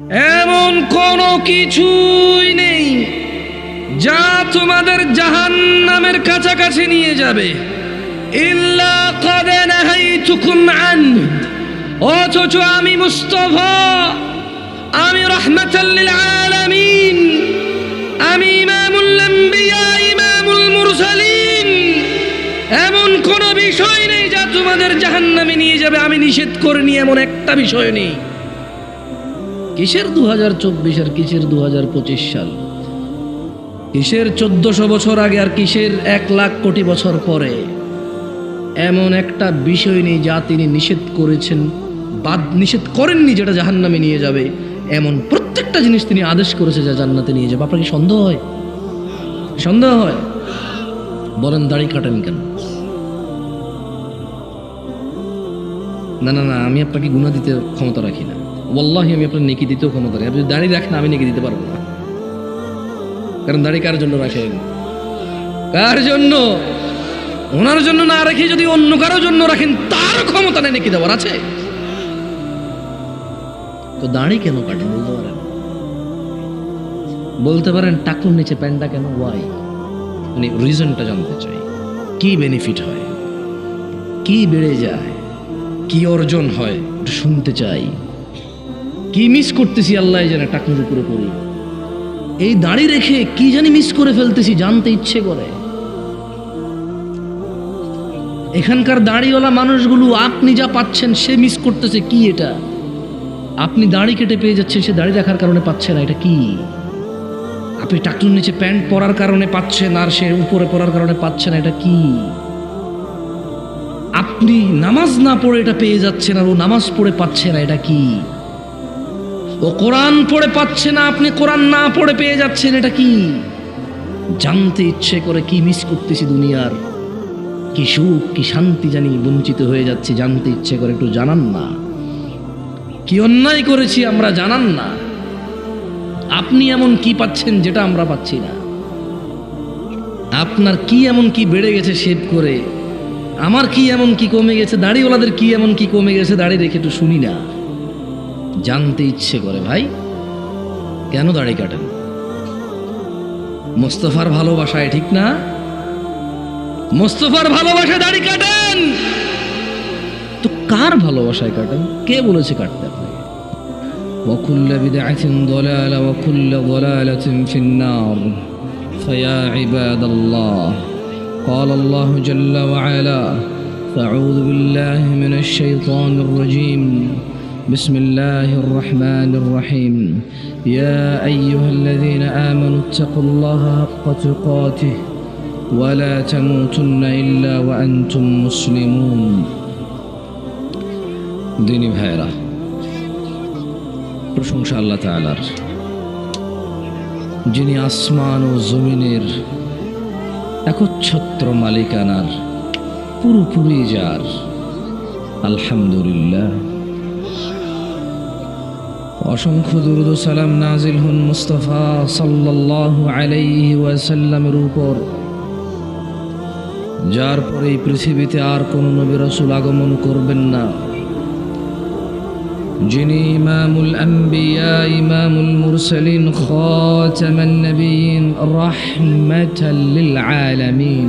এমন কোন কিছুই নেই যা তোমাদের জাহান নামের কাছাকাছি নিয়ে যাবে। অথচ আমি মুস্তফা, আমি রহমতাল্লিল আলামিন, আমি এমন কোনো বিষয় নেই যা তোমাদের জাহান্নামে নিয়ে যাবে। আমি নিষেধ করিনি এমন একটা বিষয় নেই। কিসের দু হাজার চব্বিশ আর কিসের দু হাজার পঁচিশ সাল? কিসের চোদ্দশো বছর আগে আর কিসের এক লাখ কোটি বছর পরে? এমন একটা বিষয় নেই যা তিনি নিষেধ করেছেন, বাদ নিষেধ করেননি যেটা জাহান্নামে নিয়ে যাবে, এমন প্রত্যেকটা জিনিস তিনি আদেশ করেছে যা জান্নাতে নিয়ে যাবে। আপনার কি সন্দেহ হয়? সন্দেহ হয়? বলেন দাড়ি কাটেন কেন? না না না, আমি আপনাকে গুণা দিতে ক্ষমতা রাখি না। ওল্লাহি আমি আপনার নেকি দিতেও ক্ষমতা রাখি আপনি যদি দাড়ি রাখেন, আমি নেকি দিতে পারব না। কারণ দাড়ি কার জন্য রাখেন কার জন্য? ওনার জন্য না রেখে যদি অন্য কারোর জন্য রাখেন, তার ক্ষমতা নেই নাকি দেওয়ার, আছে? তো দাড়ি কেন কাটেন, বলতে পারেন? বলতে পারেন, টাকুর নিচে প্যান্টটা কেন? ওয়াই মানে রিজনটা জানতে চাই। কি বেনিফিট হয়? কি বেড়ে যায়? কি অর্জন হয়? শুনতে চাই। কি মিস করতেছি আল্লাহ জানে টাকুর উপরে পড়ি। এই দাড়ি রেখে কি জানি মিস করে ফেলতেছি জানতে ইচ্ছে করে। এখানকার দাড়িওয়ালা মানুষগুলো আপনি যা পাচ্ছেন সে মিস করতেছে কি এটা? আপনি দাড়ি কেটে পেয়ে যাচ্ছেন, সে দাড়ি রাখার কারণে পাচ্ছে না, এটা কি? আপনি টাকটুর নিচে প্যান্ট পরার কারণে পাচ্ছেন আর সে উপরে পরার কারণে পাচ্ছে না, এটা কি? আপনি নামাজ না পড়ে এটা পেয়ে যাচ্ছেন আর ও নামাজ পড়ে পাচ্ছে না, এটা কি? ও কোরআন পড়ে পাচ্ছে না, আপনি কোরআন না পড়ে পেয়ে যাচ্ছেন, এটা কি? জানতে ইচ্ছে করে কি মিস করতেছি দুনিয়ার? কি সুখ, কি শান্তি জানি বঞ্চিত হয়ে যাচ্ছে, জানতে ইচ্ছে করে একটু জানান না। কি অন্যায় করেছি আমরা জানান না। আপনি এমন কি পাচ্ছেন যেটা আমরা পাচ্ছি না। আপনার কি এমন কি বেড়ে গেছে শেভ করে? আমার কি এমন কি কমে গেছে? দাড়িওয়ালাদের কি এমন কি কমে গেছে? দাড়ি রেখে একটু শুনি না। জানতে ইচ্ছে করে ভাই কেন দাড়ি কাটেন মোস্তফার ভালোবাসায় ঠিক না মোস্তফার ভালোবাসায় দাড়ি কাটেন তো কার ভালোবাসায় কাটেন কে বলেছে কাটতে আপনাকে وكل بدعة ضلالة وكل ضلالة في النار فيا عباد الله قال الله جل وعلا فاعوذ بالله من الشيطان الرجيم بسم الله الرحمن الرحيم يا أيها الذين آمنوا اتقوا الله حق تقاته ولا تموتن إلا وأنتم مسلمون দিনী ভাইরা প্রশংসা আল্লাহ তালার যিনি আসমান ও জমিনের একচ্ছত্র মালিকানার পুরোপুরি যার আলহামদুলিল্লাহ অসংখ্য দুরুদ সালাম নাজিল হুন মুস্তফা সাল্লাল্লাহু আলাইহি ওয়াসাল্লামের উপর, যার পরে এই পৃথিবীতে আর কোনো নবী রাসূল আগমন করবেন না। যিনি ইমামুল আম্বিয়া, ইমামুল মুরসালিন, খাতামান নবিয়িন রাহমাতাল লিল আলামিন।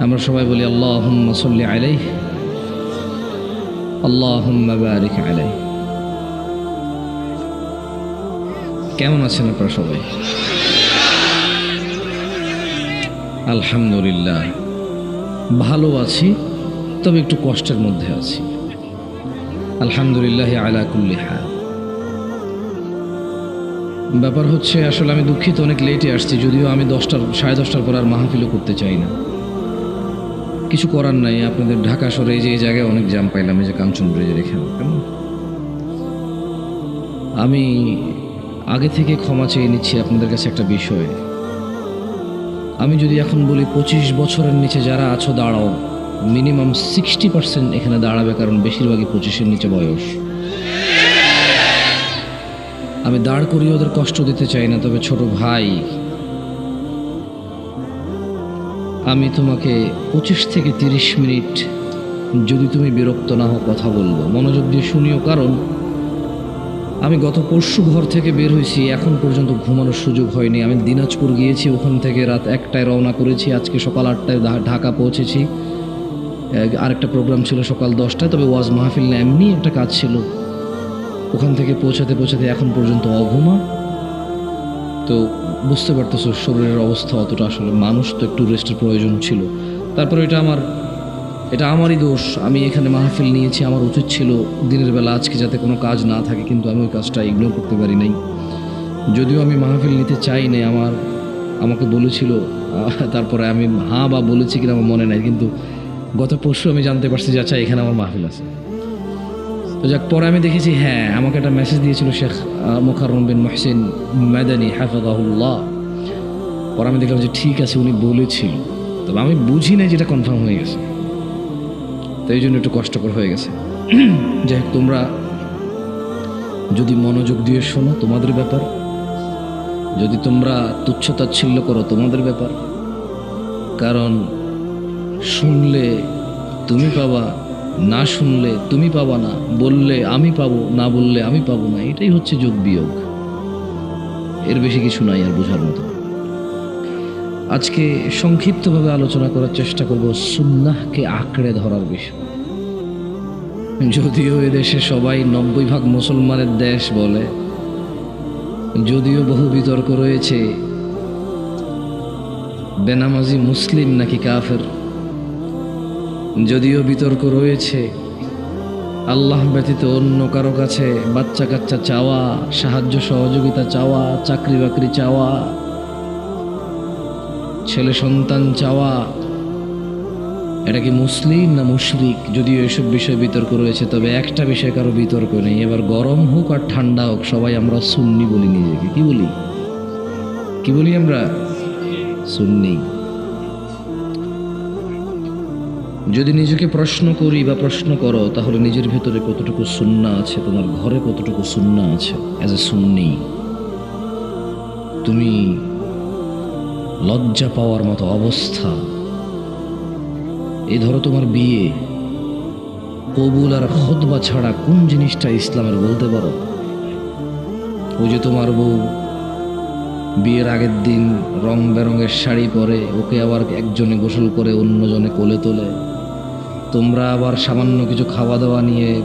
আমরা সবাই বলি, আল্লাহুম্মা সাল্লি আলাইহি। আল্লাহুম্মা বারিক আলাইহি। কেমন আছেন আপনারা সবাই? আলহামদুলিল্লাহ। ভালো আছি, তবে একটু কষ্টের মধ্যে আছি। আলহামদুলিল্লাহ আলা কুল্লি হাল। ব্যাপার হচ্ছে, আসলে আমি দুঃখিত, অনেক লেটে আসছি, যদিও আমি দশটার, সাড়ে দশটার পর আর মাহফিলও করতে চাই না। কিছু করার নাই, আপনাদের ঢাকা শহরে যে এই জায়গায় অনেক জ্যাম পাইলাম, এই যে কাঞ্চন ব্রিজের এখানে কেমন? আমি আগে থেকে ক্ষমা চেয়ে নিচ্ছি আপনাদের কাছে একটা বিষয়। আমি যদি এখন বলি পঁচিশ বছরের নিচে যারা আছো, দাঁড়াও। মিনিমাম সিক্সটি পার্সেন্ট এখানে দাঁড়াবে, কারণ বেশিরভাগই পঁচিশের নিচে বয়স। আমি দাঁড় করিয়ে ওদের কষ্ট দিতে চাই না, তবে ছোট ভাই আমি তোমাকে পঁচিশ থেকে তিরিশ মিনিট যদি তুমি বিরক্ত না হও কথা বলব। মনোযোগ দিয়ে শুনিও, কারণ আমি গত পরশু ঘর থেকে বের হয়েছি, এখন পর্যন্ত ঘুমানোর সুযোগ হয়নি। আমি দিনাজপুর গিয়েছি, ওখান থেকে রাত একটায় রওনা করেছি। আজকে সকাল আটটায় ঢাকা পৌঁছেছি। আরেকটা প্রোগ্রাম ছিল সকাল দশটায়, তবে ওয়াজ মাহফিল এমনি একটা কাজ ছিল। ওখান থেকে পৌঁছাতে পৌঁছাতে এখন পর্যন্ত অঘুমা। তো বুঝতে পারতেছো, শরীরের অবস্থা অতটা আসলে, মানুষ তো একটু রেস্টের প্রয়োজন ছিল। তারপরে এটা আমার, এটা আমারই দোষ। আমি এখানে মাহফিল নিয়েছি, আমার উচিত ছিল দিনের বেলা আজকে যাতে কোনো কাজ না থাকে, কিন্তু আমি ওই কাজটা ইগনোর করতে পারি নাই। যদিও আমি মাহফিল নিতে চাই নাই, আমার, আমাকে বলেছিল তারপরে আমি হ্যাঁ বা বলেছি কিনা আমার মনে নাই, কিন্তু গত পরশু আমি জানতে পারছি যে আচ্ছা এখানে আমার মাহফিল আছে। তো যাক পরে আমি দেখেছি হ্যাঁ আমাকে একটা মেসেজ দিয়েছিল শেখ আহ, মোকাররম বিন মহসিন মাদানি হাফাজাহুল্লাহ। পরে আমি দেখলাম যে ঠিক আছে উনি বলেছিল। তবে আমি বুঝি নাই যেটা কনফার্ম হয়ে গেছে। তো এই জন্য একটু কষ্টকর হয়ে গেছে। যাই হোক তোমরা যদি মনোযোগ দিয়ে শোনো তোমাদের ব্যাপার যদি তোমরা তুচ্ছ তাচ্ছিল্য করো তোমাদের ব্যাপার কারণ শুনলে তুমি পাবা না শুনলে তুমি পাবা না, বললে আমি পাবো, না বললে আমি পাবো না, এটাই হচ্ছে যোগ বিয়োগ। এর বেশি কিছু নাই আর বোঝার মতো। আজকে সংক্ষিপ্তভাবে আলোচনা করার চেষ্টা করব সুন্নাহকে আঁকড়ে ধরার বিষয়। যদিও এদেশে সবাই নব্বই ভাগ মুসলমানের দেশ বলে, যদিও বহু বিতর্ক রয়েছে, বেনামাজি মুসলিম নাকি কাফের যদিও বিতর্ক রয়েছে, আল্লাহ ব্যতীত অন্য কারও কাছে বাচ্চা কাচ্চা চাওয়া, সাহায্য সহযোগিতা চাওয়া, চাকরি বাকরি চাওয়া, ছেলে সন্তান চাওয়া, এটা কি মুসলিম না মুশরিক? যদিও এসব বিষয়ে বিতর্ক রয়েছে, তবে একটা বিষয়ে কারও বিতর্ক নেই। এবার গরম হোক আর ঠান্ডা হোক, সবাই আমরা সুন্নি বলি নিজেকে। কি বলি? কি বলি আমরা? সুন্নি। যদি নিজেকে প্রশ্ন করি বা প্রশ্ন করো, তাহলে নিজের ভেতরে কতটুকু সুন্না আছে, তোমার ঘরে কতটুকু সুন্না আছে অ্যাজ এ সুন্নি, তুমি লজ্জা পাওয়ার মতো অবস্থা। এ ধরো তোমার বিয়ে। কবুল আর খতবা ছাড়া কোন জিনিসটা ইসলামের বলতে পারো? ওই যে তোমার বউ, বিয়ের আগের দিন রং বেরঙের শাড়ি পরে ওকে আবার একজনে গোসল করে অন্যজনে কোলে তোলে। তোমরা আবার সামান্য কিছু খাওয়া দাওয়া নিয়ে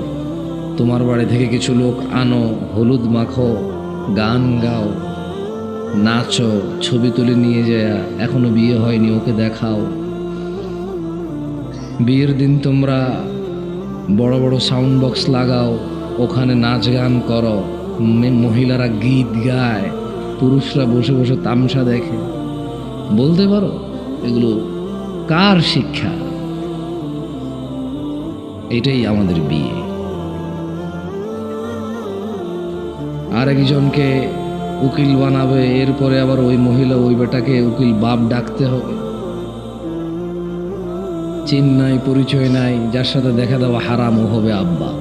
তোমার বাড়ি থেকে কিছু লোক আনো, হলুদ মাখো, গান গাও, নাচো, ছবি তুলে নিয়ে যায়, এখনও বিয়ে হয়নি, ওকে দেখাও। বিয়ের দিন তোমরা বড় বড় সাউন্ড বক্স লাগাও, ওখানে নাচ গান করো মহিলারা গীত গায়, পুরুষরা বসে বসে তামসা দেখে। বলতে পারো, এগুলো কার শিক্ষা? এটাই আমাদের বিয়ে। আরেকজনকে উকিল বানাবে, এরপরে আবার ওই মহিলা ওই বেটাকে উকিল বাপ ডাকতে হবে। চিন নাই, পরিচয় নাই, যার সাথে দেখা দেওয়া হারামও হবে আব্বা।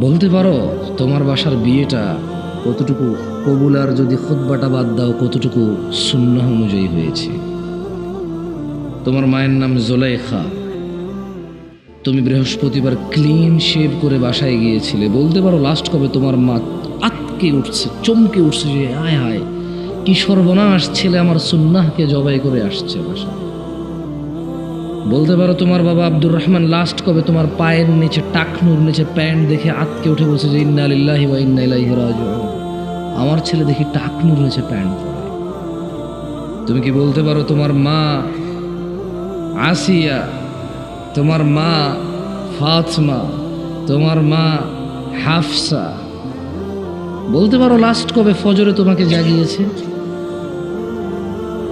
বলতে পারো, তোমার বাসার বিয়েটা কতটুকু কবুলার যদি খুদ্বাটা বাদ দাও, কতটুকু সুন্নাহ অনুযায়ী হয়েছে। তোমার মায়ের নাম জোলাইখা। তুমি বৃহস্পতিবার ক্লিন শেভ করে বাসায় গিয়েছিলে। বলতে পারো লাস্ট কবে তোমার মা আতকে উঠছে, চমকে উঠছে যে, আয় হায়, কি সর্বনাশ ছেলে আমার সুন্নাহকে জবাই করে আসছে বাসায়। বলতে পারো তোমার বাবা আব্দুর রহমান লাস্ট কবে তোমার পায়ের নিচে, টাকনুর নিচে প্যান্ট দেখে আতকে উঠে বলছে যে, ইন্না লিল্লাহি ওয়া ইন্না ইলাইহি রাজিউন। আমার ছেলে দেখি টাকনুর নিচে প্যান্ট পরে। তুমি কি বলতে পারো তোমার মা আসিয়া তোমার মা ফাতমা, তোমার মা হাফসা। বলতে পারো লাস্ট কবে ফজরে তোমাকে জাগিয়েছে?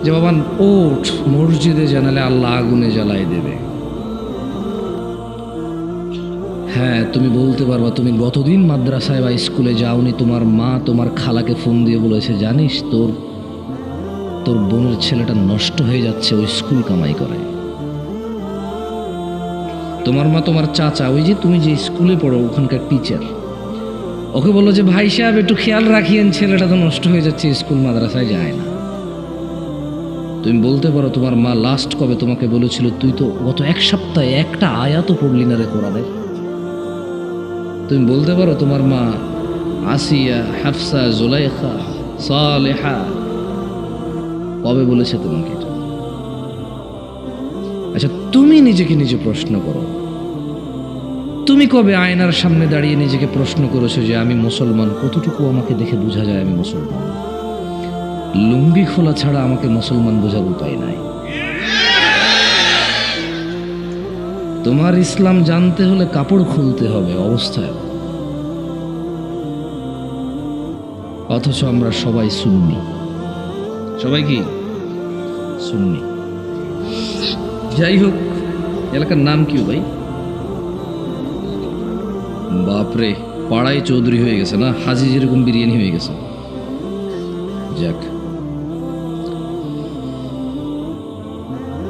যে বাবান ওঠ, মসজিদে জানালে আল্লাহ আগুনে জ্বালাই দেবে। হ্যাঁ তুমি বলতে পারবা, তুমি গতদিন মাদ্রাসায় বা স্কুলে যাওনি, তোমার মা তোমার খালাকে ফোন দিয়ে বলেছে, জানিস, তোর তোর বোনের ছেলেটা নষ্ট হয়ে যাচ্ছে ওই স্কুল কামাই করে। তোমার মা, তোমার চাচা, ওই যে তুমি যে স্কুলে পড়ো, ওখানকার টিচার ওকে বলল যে, ভাই সাহেব, একটু খেয়াল রাখিয়েন, ছেলেটা তো নষ্ট হয়ে যাচ্ছে, স্কুল মাদ্রাসায় যায় না। তুমি বলতে পারো, তোমার মা লাস্ট কবে তোমাকে বলেছিল, তুই তো গত এক সপ্তাহে একটা আয়াতও পড়লি না রে কোরআনের তুমি বলতে পারো, তোমার মা আসিয়া, হাফসা, জুলাইখা, সালেহা কবে বলেছে তোমাকে আচ্ছা তুমি নিজেকে নিজে প্রশ্ন করো। তুমি কবে আয়নার সামনে দাঁড়িয়ে নিজেকে প্রশ্ন করেছ যে আমি মুসলমান? কতটুকু আমাকে দেখে বোঝা যায় আমি মুসলমান? লুঙ্গি খোলা ছাড়া আমাকে মুসলমান বোঝার উপায় নাই। তোমার ইসলাম জানতে হলে কাপড় খুলতে হবে অবস্থায় অথচ আমরা সবাই সুন্নি। সবাই কি? সুন্নি। যাই হোক এলাকার নাম কি ভাই? বাপরে, পাড়ায় চৌধুরী হয়ে গেছে না? হাজি যেরকম বিরিয়ানি হয়ে গেছে। যাক।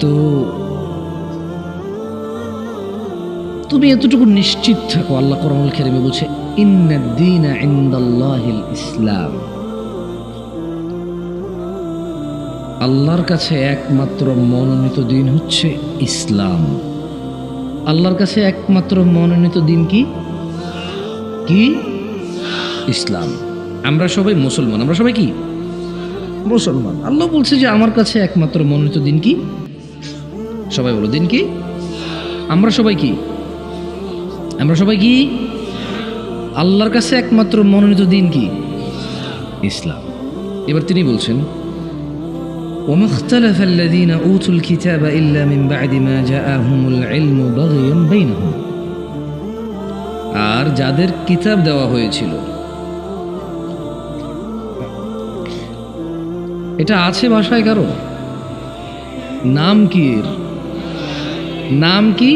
তো তুমি এতটুকু নিশ্চিত থাকো, আল্লাহ কোরআনুল কারীমে বলছে ইনদাল্লাহিল ইসলাম। আল্লাহর কাছে একমাত্র মনোনীত দিন হচ্ছে ইসলাম। আল্লাহর কাছে একমাত্র মনোনীত দিন কি? কি? ইসলাম। আমরা সবাই মুসলমান, আমরা সবাই কি? মুসলমান। আল্লাহ বলছে যে আমার কাছে একমাত্র মনোনীত দিন কি? সবাই বলো, দিন কি? আমরা সবাই কি? আমরা সবাই কি? আল্লাহর কাছে একমাত্র মনোনীত দিন কি? ইসলাম। এবার তিনি বলছেন وما اختلف الذين أوتوا الكتاب إلا من بعد ما جاءهم العلم بغيا بينهم আর যাদের কিতাব দেওয়া হয়েছিল এটা আছে ভাষায় কারো নাম কি এর নাম কি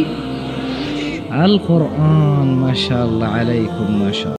আল কোরআন মাশাআল্লাহ আলাইকুম মাশা